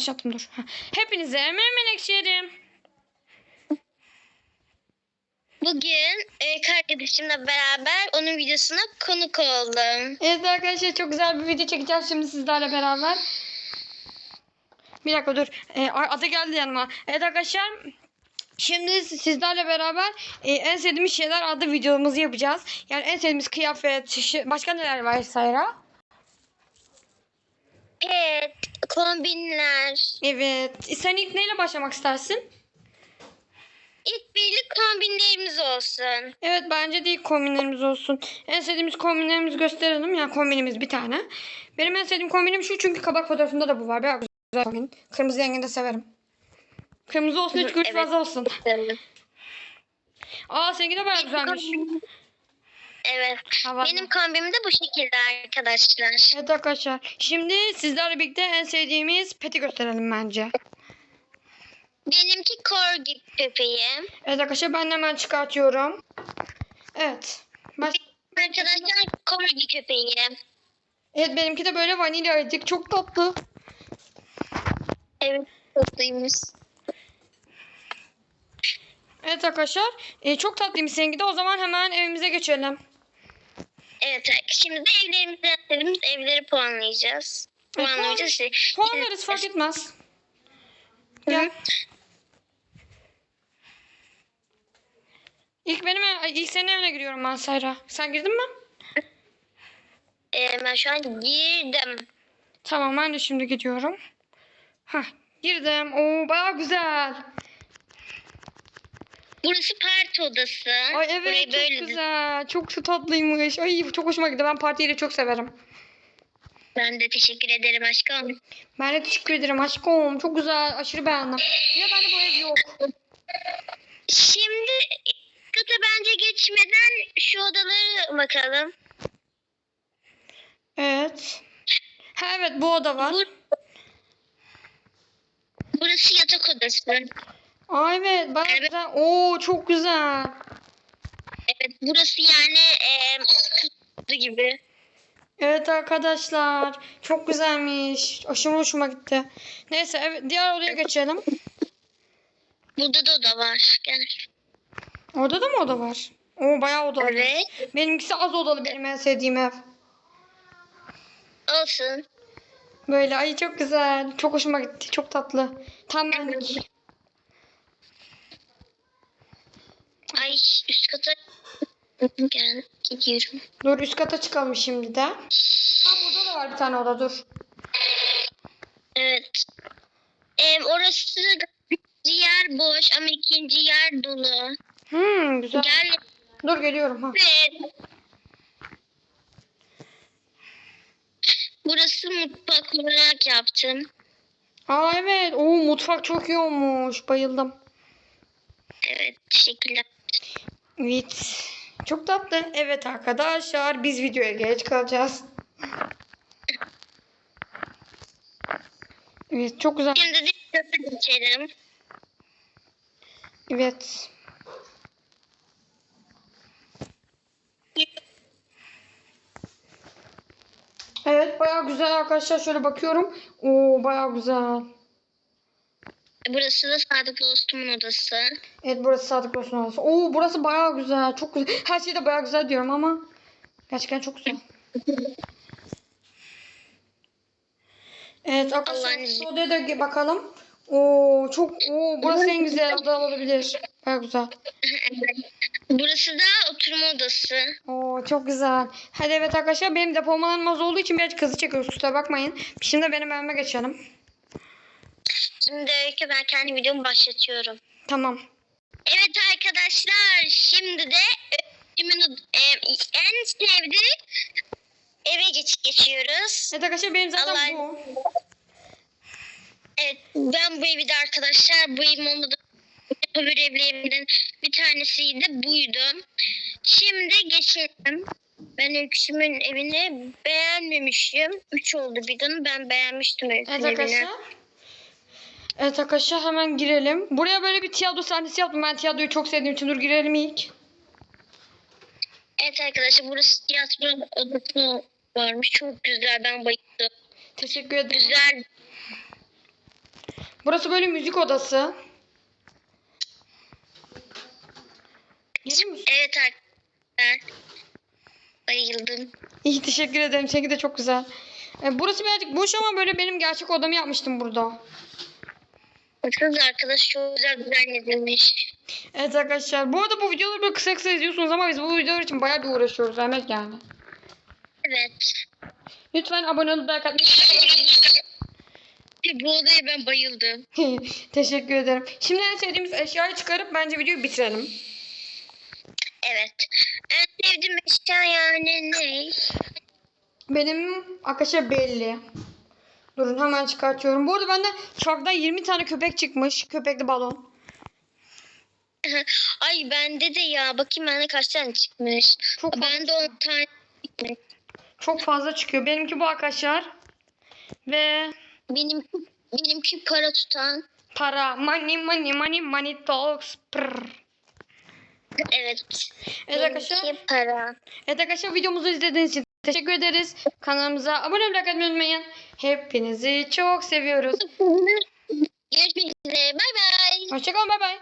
Başlattım dur. Ha. Hepinize hemen ekşiyerim. Bugün e, arkadaşımla beraber onun videosuna konuk oldum. Evet arkadaşlar çok güzel bir video çekeceğiz şimdi sizlerle beraber. Bir dakika dur. Ee, adı geldi yanıma. Evet arkadaşlar Şimdi sizlerle beraber e, en sevdiğimiz şeyler adlı videomuzu yapacağız. Yani en sevdiğimiz kıyafet, şişi- başka neler var Sayra? Evet, kombinler. Evet. Sen ilk neyle başlamak istersin? İlk birlik kombinlerimiz olsun. Evet bence de ilk kombinlerimiz olsun. En sevdiğimiz kombinlerimizi gösterelim. Yani kombinimiz bir tane. Benim en sevdiğim kombinim şu çünkü kabak fotoğrafında da bu var. Biraz güzel kombin. Kırmızı rengini de severim. Kırmızı olsun hiç gümüş Evet. fazla olsun. Aa seninki de bayağı güzelmiş. Evet. Havalı. Benim kombim de bu şekilde arkadaşlar. Evet arkadaşlar. Şimdi sizlerle birlikte en sevdiğimiz peti gösterelim bence. Benimki korgi köpeği. Evet arkadaşlar ben hemen çıkartıyorum. Evet. Baş... Arkadaşlar korgi köpeği. Evet benimki de böyle vanilya ayıcık. Çok tatlı. Evet, tatlıymış. Evet arkadaşlar. e, çok tatlıymış seninki de. O zaman hemen evimize geçelim. Evet, şimdi de evlerimizi istediğimiz evleri puanlayacağız. E, puan- Puanlayacağız. işte. Puanlarız fark etmez. Gel. İlk benim ilk senin evine giriyorum ben Sayra. Sen girdin mi? Ee, ben şu an girdim. Tamam ben de şimdi gidiyorum. Hah girdim. Oo baya güzel. Burası parti odası. Ay evet Burayı çok böyle güzel. Çok tatlıymış. Ay çok hoşuma gitti. Ben partiyi de çok severim. Ben de teşekkür ederim aşkım. Ben de teşekkür ederim aşkım. Çok güzel. Aşırı beğendim. Ya bende bu ev yok. Şimdi kata bence geçmeden şu odaları bakalım. Evet. Ha evet bu oda var. Bu, burası yatak odası. Aa evet baya Evet. güzel. Oo çok güzel. Evet burası yani e, gibi. Evet arkadaşlar. Çok güzelmiş. Aşırı hoşuma gitti. Neyse evet diğer odaya geçelim. Burada da oda var. Gel. Orada da mı oda var? Oo bayağı odalı. Evet. Benimkisi az odalı benim en sevdiğim ev. Olsun. Böyle ay çok güzel. Çok hoşuma gitti. Çok tatlı. Tam benlik. Ay üst kata gel gidiyorum. Dur üst kata çıkalım şimdi de. Ha burada da var bir tane oda dur. Evet. E, orası birinci yer boş ama ikinci yer dolu. Hmm güzel. Gel. Dur geliyorum ha. Evet. Burası mutfak olarak yaptım. Aa evet. Oo mutfak çok iyi olmuş. Bayıldım. Evet teşekkürler. Evet. Çok tatlı. Evet arkadaşlar biz videoya geç kalacağız. Evet çok güzel. Şimdi kata geçelim. Evet. Evet bayağı güzel arkadaşlar. Şöyle bakıyorum. Oo bayağı güzel. Burası da Sadık Dostum'un odası. Evet burası Sadık Dost'un odası. Oo burası bayağı güzel. Çok güzel. Her şey de bayağı güzel diyorum ama gerçekten çok güzel. Evet arkadaşlar şu odaya da bakalım. Oo çok oo burası en güzel oda olabilir. Bayağı güzel. Burası da oturma odası. Oo çok güzel. Hadi evet arkadaşlar benim depolamalarım az olduğu için biraz kızı çekiyoruz kusura bakmayın. Şimdi benim evime geçelim. Şimdi öykü ben kendi videomu başlatıyorum. Tamam. Evet arkadaşlar şimdi de öykümün e, en sevdiği eve geç geçiyoruz. Evet arkadaşlar benim zaten Allah'ın- bu. Evet ben bu evi de arkadaşlar bu evim olmadı. Öbür evlerimden bir tanesiydi buydu. Şimdi geçelim. Ben Öyküsüm'ün evini beğenmemişim. Üç oldu bir gün. Ben beğenmiştim Evet Öykü'nün evini. arkadaşlar. Evet arkadaşlar hemen girelim. Buraya böyle bir tiyatro sahnesi yaptım. Ben tiyatroyu çok sevdiğim için dur girelim ilk. Evet arkadaşlar burası tiyatro odası varmış. Çok güzel ben bayıldım. Teşekkür ederim. Güzel. Burası böyle müzik odası. Musun? Evet arkadaşlar. Bayıldım. İyi teşekkür ederim. Seninki de çok güzel. E, burası birazcık boş ama böyle benim gerçek odamı yapmıştım burada. Baksanıza arkadaş çok güzel düzenledilmiş. Evet arkadaşlar. Bu arada bu videoları böyle kısa kısa izliyorsunuz ama biz bu videolar için bayağı bir uğraşıyoruz. Emek yani. Evet. Lütfen abone olup like atmayı Bu odaya ben bayıldım. Teşekkür ederim. Şimdi en sevdiğimiz eşyayı çıkarıp bence videoyu bitirelim. Evet. En sevdiğim eşya yani ne? Benim arkadaşlar belli. Durun hemen çıkartıyorum. Bu arada bende çarktan 20 tane köpek çıkmış. Köpekli balon. Ay bende de ya. Bakayım bende kaç tane çıkmış. Çok Bende 10 tane çıkmış. çok fazla çıkıyor. Benimki bu arkadaşlar. Ve Benim, benimki para tutan. para. Money money money money talks. Prr. Evet. Evet arkadaşlar. Para. Evet arkadaşlar videomuzu izlediğiniz için teşekkür ederiz. Kanalımıza abone olmayı unutmayın. Hepinizi çok seviyoruz. Görüşmek üzere. Bay bay. Hoşçakalın bay bay.